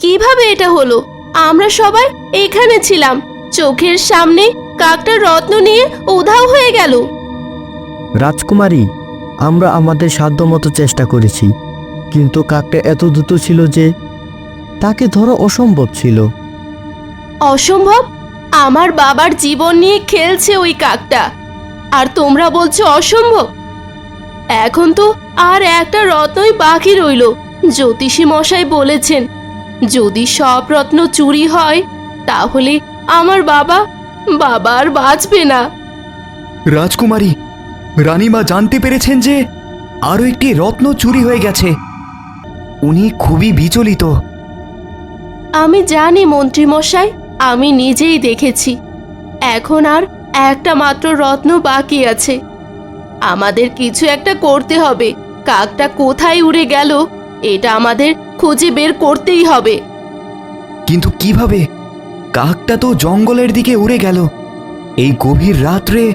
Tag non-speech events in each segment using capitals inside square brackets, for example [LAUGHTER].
কীভাবে এটা হলো? আমরা সবাই এখানে ছিলাম। চোখের সামনে কাকটা রত্ন নিয়ে উধাও হয়ে গেল। রাজকুমারী আমরা আমাদের সাধ্যমতো চেষ্টা করেছি কিন্তু কাকটা এত দ্রুত ছিল যে তাকে ধরা অসম্ভব ছিল। অসম্ভব? আমার বাবার জীবন নিয়ে খেলছে ওই কাকটা। আর তোমরা বলছো অসম্ভব? এখন তো আর একটা রত্নই বাকি রইল জ্যোতিষী মশাই বলেছেন যদি সব রত্ন চুরি হয় তাহলে আমার বাবা বাবা আর বাঁচবে না। রাজকুমারী রানীমা জানতে পেরেছেন যে আরও একটি রত্ন চুরি হয়ে গেছে। উনি খুবই বিচলিত। আমি জানি মন্ত্রী মশাই আমি নিজেই দেখেছি। এখন আর একটা মাত্র রত্ন বাকি আছে। আমাদের কিছু একটা করতে হবে। কাকটা কোথায় উড়ে গেল? এটা আমাদের খুঁজে বের করতেই হবে। কিন্তু কীভাবে? কাকটা তো জঙ্গলের দিকে উড়ে গেল। এই গভীর রাত্রে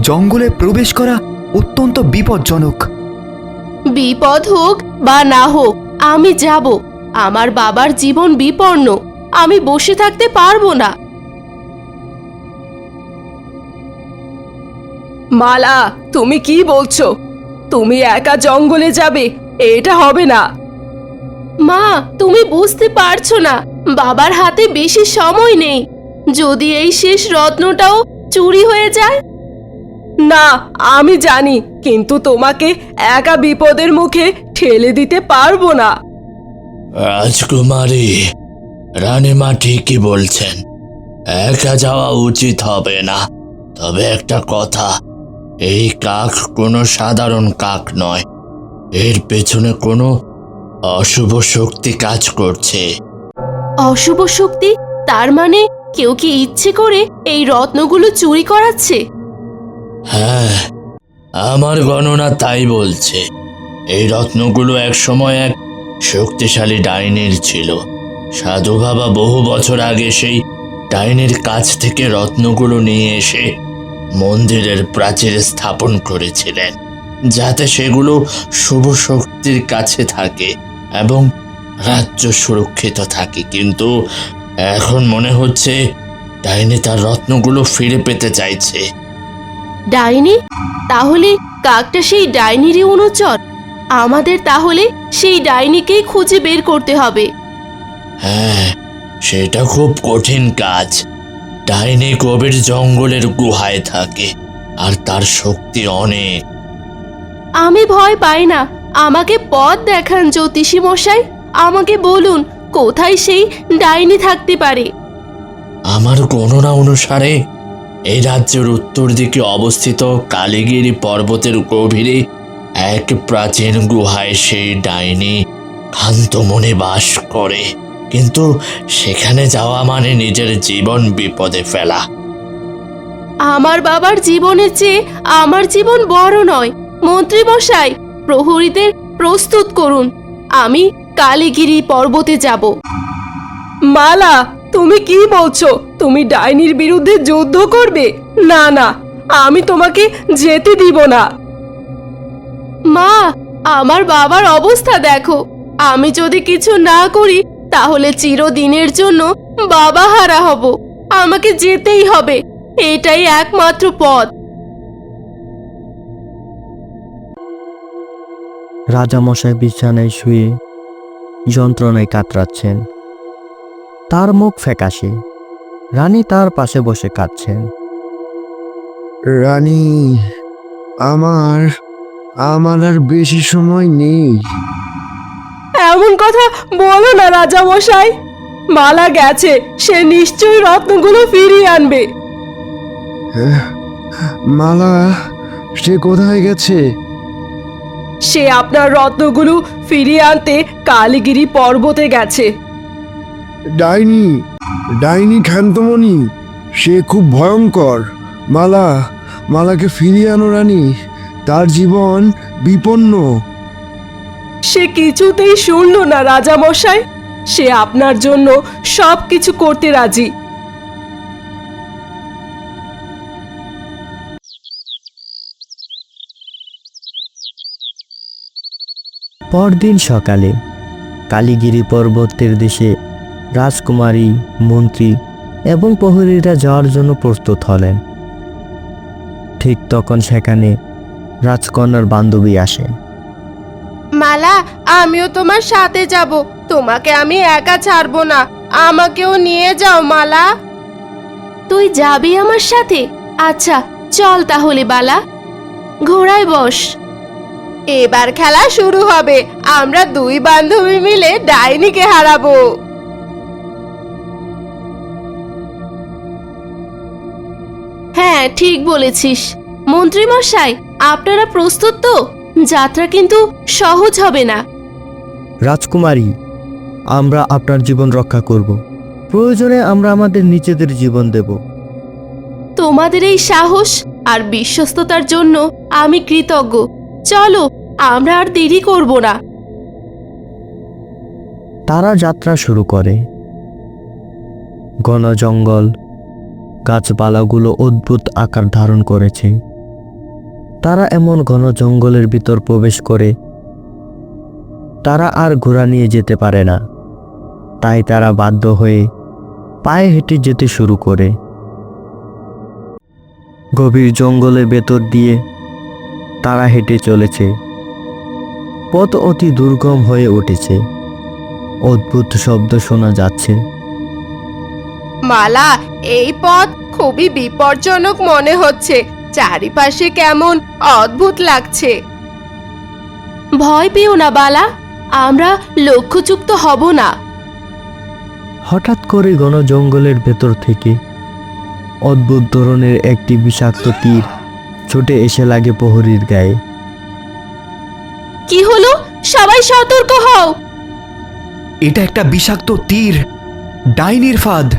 জঙ্গলে প্রবেশ করা অত্যন্ত বিপজ্জনক। বিপদ হোক বা না হোক আমি যাব। আমার বাবার জীবন বিপন্ন। আমি বসে থাকতে পারব না। মালা তুমি কি বলছো? তুমি একা জঙ্গলে যাবে এটা হবে না। মা, তুমি বুঝতে পারছ না। বাবার হাতে বেশি সময় নেই। যদি এই শেষ রত্নটাও চুরি হয়ে যায়? না, আমি জানি, কিন্তু তোমাকে একা বিপদের মুখে ঠেলে দিতে পারব না। রাজকুমারী, রানীমা ঠিকই বলছেন, একা যাওয়া উচিত হবে না। তবে একটা কথা, এই কাক কোনো সাধারণ কাক নয়। এর পেছনে কোনো অশুভ শক্তি কাজ করছে। অশুভ শক্তি? তার মানে কেউ কি ইচ্ছে করে এই রত্নগুলো চুরি করাচ্ছে? হ্যাঁ আমার গণনা তাই বলছে। এই রত্নগুলো এক সময় এক শক্তিশালী ডাইনির ছিল। সাধু বাবা বহু বছর আগে সেই ডাইনির কাছ থেকে রত্নগুলো নিয়ে এসে মন্দিরের প্রাচীরে স্থাপন করেছিলেন যাতে সেগুলো শুভ শক্তির কাছে থাকে। এবং রাজ্য সুরক্ষিত থাকে কিন্তু এখন মনে হচ্ছে ডাইনি তার রত্নগুলো ফিরে পেতে চাইছে। ডাইনি? তাহলে কাকটা সেই ডাইনিরই অনুচর? আমাদের তাহলে সেই ডাইনিকেই খুঁজে বের করতে হবে। হ্যাঁ সেটা খুব কঠিন কাজ। ডাইনি গভীর জঙ্গলের গুহায় থাকে আর তার শক্তি অনেক। আমি ভয় পাই না। আমাকে পথ দেখান জ্যোতিষী মশাই। আমাকে বলুন কোথায় সেই ডাইনি থাকতে পারে? আমার গণনা অনুসারে এই রাজ্যের উত্তর দিকে অবস্থিত কালীগিরি পর্বতের গভীরে এক প্রাচীন গুহায় সেই ডাইনি ক্ষান্ত মনে বাস করে। কিন্তু সেখানে যাওয়া মানে নিজের জীবন বিপদে ফেলা। আমার বাবার জীবনের চেয়ে আমার জীবন বড় নয় মন্ত্রী মশাই। প্রহরীদের প্রস্তুত করুন। আমি কালীগিরি পর্বতে যাব। মালা তুমি কি বলছো? তুমি ডাইনির বিরুদ্ধে যুদ্ধ করবে? না না আমি তোমাকে যেতে দিব না। মা আমার বাবার অবস্থা দেখো। আমি যদি কিছু না করি তাহলে চিরদিনের জন্য বাবা হারা হব। আমাকে যেতেই হবে। এটাই একমাত্র পথ। রাজামশাই বিছানায় শুয়ে যন্ত্রণায় কাতরাচ্ছেন। তার মুখ ফ্যাকাশে। রানী তার পাশে বসে কাঁদছেন। রানী আমার আমার আর বেশি সময় নেই। এমন কথা বলো না রাজা মশাই মালা গেছে সে নিশ্চয়ই রত্নগুলো ফিরিয়ে আনবে। মালা সে কোথায় গেছে? সে আপনার রত্নগুলো ফিরিয়ে আনতে কালীগিরি পর্বতে গেছে। ডাইনি ডাইনি ক্ষান্তমণি সে খুব ভয়ঙ্কর। মালা মালাকে ফিরিয়ে আনো রানী তার জীবন বিপন্ন। সে কিছুতেই শুনল না রাজামশাই। সে আপনার জন্য সব কিছু করতে রাজি। পরদিন সকালে কালীগিরি পর্বতের দেশে রাজকুমারী মন্ত্রী এবং প্রহরীরা যাওয়ার জন্য প্রস্তুত হলেন। ঠিক তখন সেখানে রাজকন্যার বান্ধবী আসে। মালা আমিও তোমার সাথে যাব। তোমাকে আমি একা ছাড়বো না। আমাকেও নিয়ে যাও মালা। তুই যাবি আমার সাথে? আচ্ছা চল তাহলে বালা। ঘোড়ায় বস। এবার খেলা শুরু হবে। আমরা দুই বান্ধবী মিলে ডাইনিকে হারাবো। হ্যাঁ ঠিক বলেছিস। মন্ত্রী মশাই আপনারা প্রস্তুত তো? যাত্রা কিন্তু সহজ হবে না। রাজকুমারী আমরা আপনার জীবন রক্ষা করব। প্রয়োজনে আমরা আমাদের নিজেদের জীবন দেব। তোমাদের এই সাহস আর বিশ্বস্ততার জন্য আমি কৃতজ্ঞ। চলো আমরা আর দেরি করব না। তারা যাত্রা শুরু করে। ঘন জঙ্গল গাছপালাগুলো অদ্ভুত আকার ধারণ করেছে। তারা এমন ঘন জঙ্গলের ভিতর প্রবেশ করে, তারা আর ঘোড়া নিয়ে যেতে পারে না। তাই তারা বাধ্য হয়ে পায়ে হেঁটে যেতে শুরু করে। গভীর জঙ্গলের ভেতর দিয়ে তারা হেঁটে চলেছে। পথ অতি দুর্গম হয়ে উঠেছে। অদ্ভুত শব্দ শোনা যাচ্ছে। মালা এই পথ খুবই বিপজ্জনক মনে হচ্ছে। চারিপাশে কেমন অদ্ভুত লাগছে। ভয় পেও না বালা। আমরা লক্ষ্যযুক্ত হব না। হঠাৎ করে ঘন জঙ্গলের ভেতর থেকে অদ্ভুত ধরনের একটি বিষাক্ত তীর ছুটে এসে লাগে প্রহরীর গায়ে। কি হলো? সবাই সতর্ক হও। এটা একটা বিষাক্ত তীর ডাইনির ফাঁদ।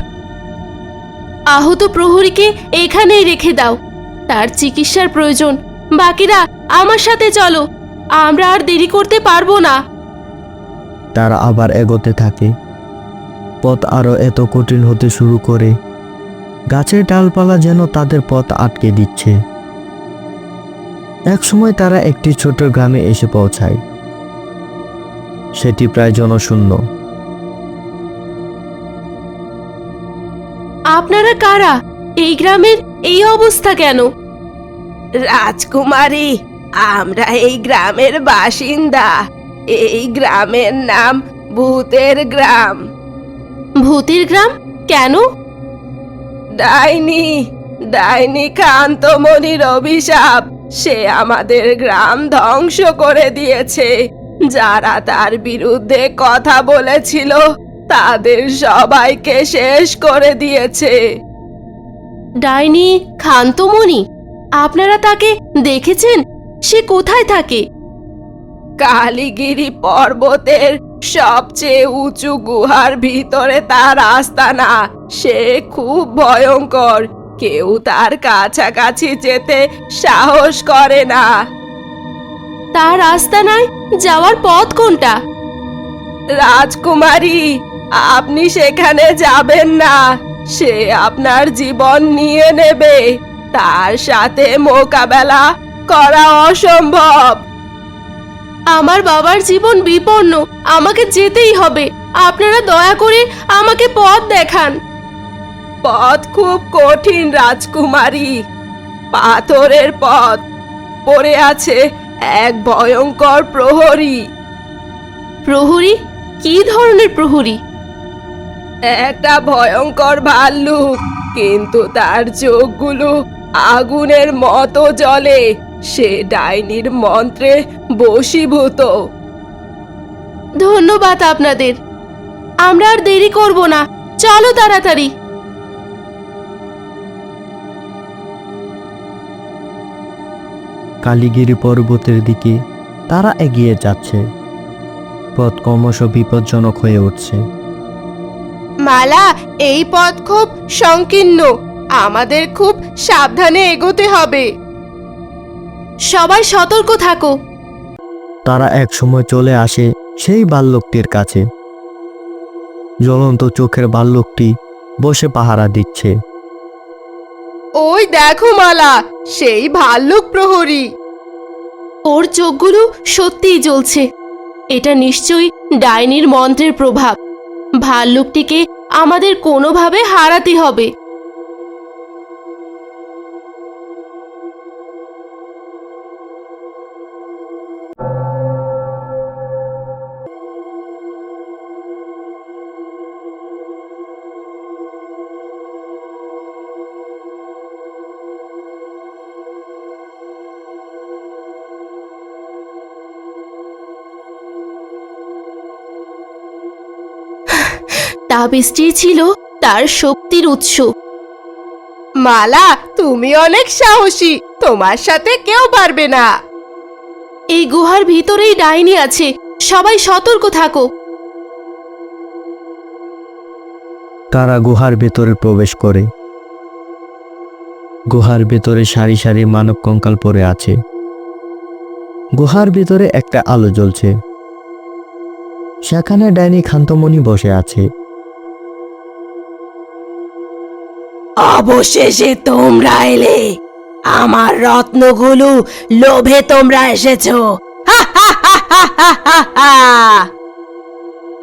আহত প্রহরীকে এখানেই রেখে দাও। তার চিকিৎসার প্রয়োজন। বাকিরা আমার সাথে চলো। আমরা আর দেরি করতে পারব না। তারা আবার এগোতে থাকে। পথ আরও এত কঠিন হতে শুরু করে। গাছের ডালপালা যেন তাদের পথ আটকে দিচ্ছে। একসময় তারা একটি ছোট গ্রামে এসে পৌঁছায়। সেটি প্রায় জনশূন্য। আপনারা কারা? এই গ্রামের এই অবস্থা কেন? রাজকুমারী আমরা এই গ্রামের বাসিন্দা। এই গ্রামের নাম ভূতের গ্রাম। ভূতের গ্রাম? কেন? ডাইনি ডাইনি কান্তমণির অভিশাপ। সে আমাদের গ্রাম ধ্বংস করে দিয়েছে। যারা তার বিরুদ্ধে কথা বলেছিল তাদের সবাইকে শেষ করে দিয়েছে। ডাইনি খান্তমণি আপনারা তাকে দেখেছেন? সে কোথায় থাকে? কালীগিরি পর্বতের সবচেয়ে উঁচু গুহার ভিতরে তার আস্তানা। সে খুব ভয়ঙ্কর। কেউ তার কাছাকাছি যেতে সাহস করে না। তার আস্তানায় যাওয়ার পথ কোনটা? রাজকুমারী আপনি সেখানে যাবেন না। সে আপনার জীবন নিয়ে নেবে। তার সাথে মোকাবেলা করা অসম্ভব। আমার বাবার জীবন বিপন্ন আমাকে যেতেই হবে। আপনারা দয়া করে আমাকে পথ দেখান। পথ খুব কঠিন রাজকুমারী। পাথরের পথ পড়ে আছে এক ভয়ঙ্কর প্রহরী। প্রহরী? কি ধরনের প্রহরী? একটা ভয়ঙ্কর ভাল্লুক কিন্তু তার চোখগুলো আগুনের মতো জ্বলে। সে ডাইনির মন্ত্রে বশীভূত। ধন্যবাদ আপনাদের। আমরা আর দেরি করব না। চলো তাড়াতাড়ি। কালীগিরি পর্বতের দিকে তারা এগিয়ে যাচ্ছে। পথ ক্রমশ বিপজ্জনক হয়ে উঠছে। মালা এই পথ খুব সংকীর্ণ। আমাদের খুব সাবধানে এগোতে হবে। সবাই সতর্ক থাকো। তারা এক সময় চলে আসে সেই বাল্যকটির কাছে। জ্বলন্ত চোখের বাল্যকটি বসে পাহারা দিচ্ছে। ওই দেখো মালা, সেই ভাল্লুক প্রহরী। ওর চোখগুলো সত্যিই জ্বলছে। এটা নিশ্চয়ই ডাইনির মন্ত্রের প্রভাব। ভাল্লুকটিকে আমাদের কোনোভাবে হারাতে হবে। তাবিজটি ছিল তার শক্তির উৎস। মালা, তুমি অনেক সাহসী, তোমার সাথে কেউ পারবে না। এই গুহার ভিতরেই ডাইনি আছে, সবাই সতর্ক থাকো। তারা গুহার ভেতরে প্রবেশ করে। গুহার ভেতরে সারি সারি মানব কঙ্কাল পড়ে আছে। গুহার ভিতরে একটা আলো জ্বলছে। সেখানে ডাইনি খান্তমণি বসে আছে। অবশেষে তোমরা এলে আমার রত্নগুলো লোভে তোমরা এসেছ।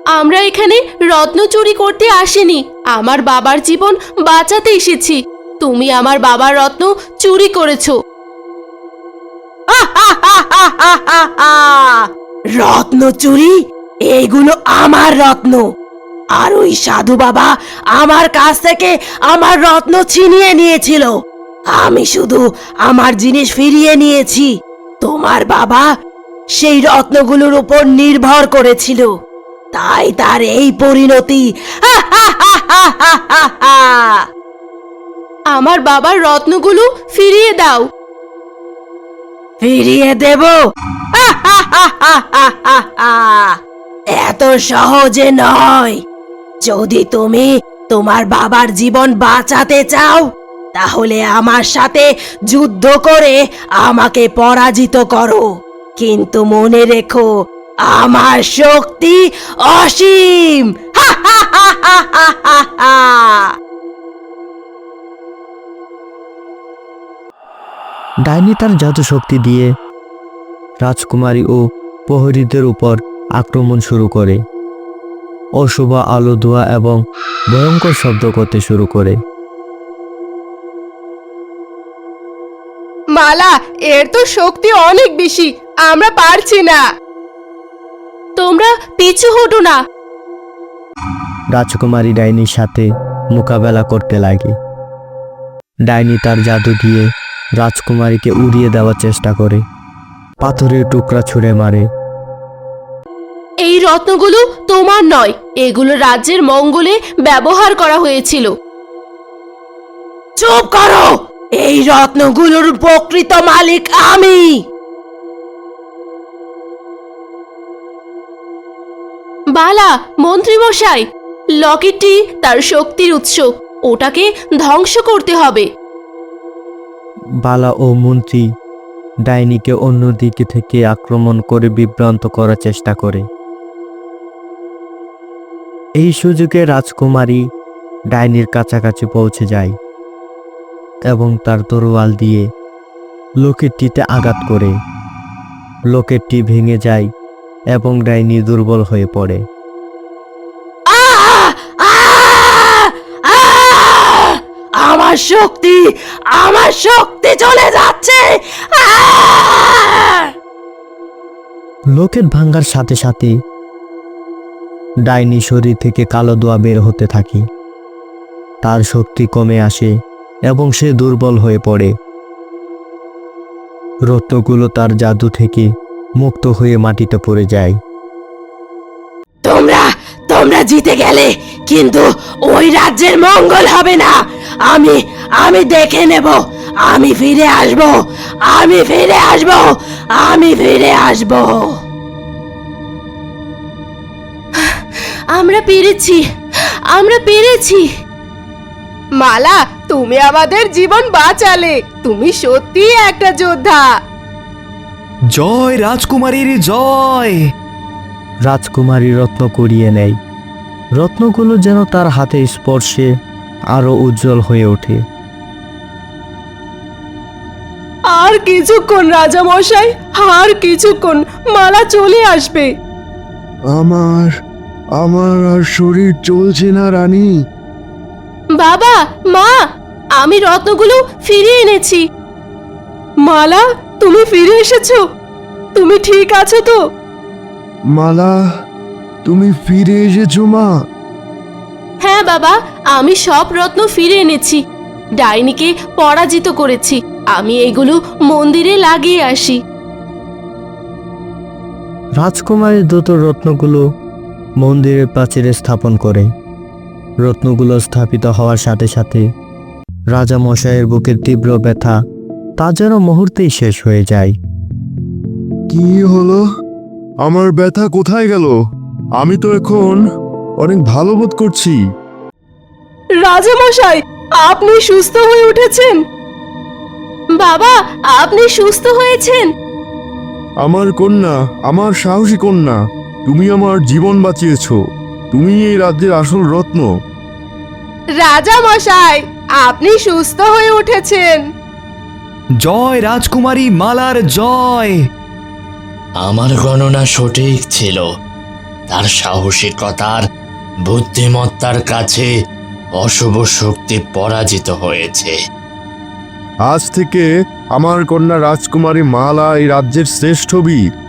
আমরা এখানে রত্ন চুরি করতে আসিনি আমার বাবার জীবন বাঁচাতে এসেছি তুমি আমার বাবার রত্ন চুরি করেছ। রত্ন চুরি এইগুলো আমার রত্ন আর ওই সাধু বাবা আমার কাছ থেকে আমার রত্ন ছিনিয়ে নিয়েছিল। আমি শুধু আমার জিনিস ফিরিয়ে নিয়েছি। তোমার বাবা সেই রত্নগুলোর উপর নির্ভর করেছিল। তাই তার এই পরিণতি। [LAUGHS] আমার বাবার রত্নগুলো ফিরিয়ে দাও। ফিরিয়ে দেব। [LAUGHS] এত সহজে নয়। যদি তুমি তোমার বাবার জীবন বাঁচাতে চাও, তাহলে আমার সাথে যুদ্ধ করে আমাকে পরাজিত করো। কিন্তু মনে রেখো, আমার শক্তি অসীম। ডাইনি তার জাদু শক্তি দিয়ে রাজকুমারী ও প্রহরীদের উপর আক্রমণ শুরু করে। অশুভ আলো ধোয়া এবং ভয়ঙ্কর শব্দ করতে শুরু করে। মালা এর তো শক্তি অনেক বেশি আমরা পারছি না। তোমরা পিছু হটো না। রাজকুমারী ডাইনির সাথে মোকাবেলা করতে লাগে। ডাইনি তার জাদু দিয়ে রাজকুমারীকে উড়িয়ে দেওয়ার চেষ্টা করে। পাথরের টুকরা ছুঁড়ে মারে। এই রত্নগুলো তোমার নয় এগুলো রাজ্যের মঙ্গলে ব্যবহার করা হয়েছিল। চুপ করো! এই রত্নগুলোর প্রকৃত মালিক আমি! বালা মন্ত্রীমশাই লকেটটি তার শক্তির উৎস ওটাকে ধ্বংস করতে হবে। বালা ও মন্ত্রী ডাইনিকে অন্য দিকে থেকে আক্রমণ করে বিভ্রান্ত করার চেষ্টা করে। এই সুযোগে রাজকুমারী ডাইনির কাছাকাছি পৌঁছে যায় এবং তার তরোয়াল দিয়ে লোকেরটিতে আঘাত করে লোকেরটি ভেঙে যায় এবং ডাইনি দুর্বল হয়ে পড়ে! আমার শক্তি আমার শক্তি চলে যাচ্ছে! লোকের ভাঙ্গার সাথে সাথে ডাইনি শরীর থেকে কালো দোয়া বের হতে থাকে। তার শক্তি কমে আসে এবং সে দুর্বল হয়ে পড়ে। রত্নগুলো তার জাদু থেকে মুক্ত হয়ে মাটিতে পড়ে যায়। তোমরা তোমরা জিতে গেলে কিন্তু ওই রাজ্যের মঙ্গল হবে না। আমি আমি দেখে নেব, আমি ফিরে আসব, আমি ফিরে আসব, আমি ফিরে আসব। আমরা পেরেছি আমরা পেরেছি। মালা তুমি আমাদের জীবন বাঁচালে। তুমি সত্যি একটা যোদ্ধা। জয় রাজকুমারীর জয়। রাজকুমারী রত্ন করিয়ে নেয়। রত্নগুলো যেন তার হাতে স্পর্শে আরও উজ্জ্বল হয়ে ওঠে। আর কিছুক্ষণ রাজা মশাই আর কিছুক্ষণ মালা চলে আসবে। আমার আমার আর শরীর চলছে না রানী। বাবা মা আমি রত্নগুলো ফিরে এনেছি। মালা তুমি ফিরে এসেছ। তুমি ঠিক আছো তো? মালা তুমি ফিরে এসেছ মা। হ্যাঁ বাবা আমি সব রত্ন ফিরে এনেছি। ডাইনিকে পরাজিত করেছি। আমি এগুলো মন্দিরে লাগিয়ে আসি। রাজকুমারী দ্রুত রত্নগুলো মন্দিরের প্রাচীরে স্থাপন করে। রত্নগুলো স্থাপিত হওয়ার সাথে সাথে রাজা মশাইয়ের বুকের তীব্র ব্যথা তা যেন মুহূর্তেই শেষ হয়ে যায়। কি হলো? আমার ব্যথা কোথায় গেল? আমি তো এখন অনেক ভালো বোধ করছি। রাজামশাই আপনি সুস্থ হয়ে উঠেছেন? বাবা আপনি সুস্থ হয়েছেন? আমার কন্যা আমার সাহসী কন্যা তুমি আমার জীবন বাঁচিয়েছো। তুমি এই রাজ্যের আসল রত্ন। রাজা মশাই আপনি সুস্থ হয়ে উঠেছেন। জয় রাজকুমারী মালার জয়। আমার গণনা সঠিক ছিল। তার সাহসিকতার বুদ্ধিমত্তার কাছে অশুভ শক্তি পরাজিত হয়েছে। আজ থেকে আমার কন্যা রাজকুমারী মালা এই রাজ্যের শ্রেষ্ঠ বীর।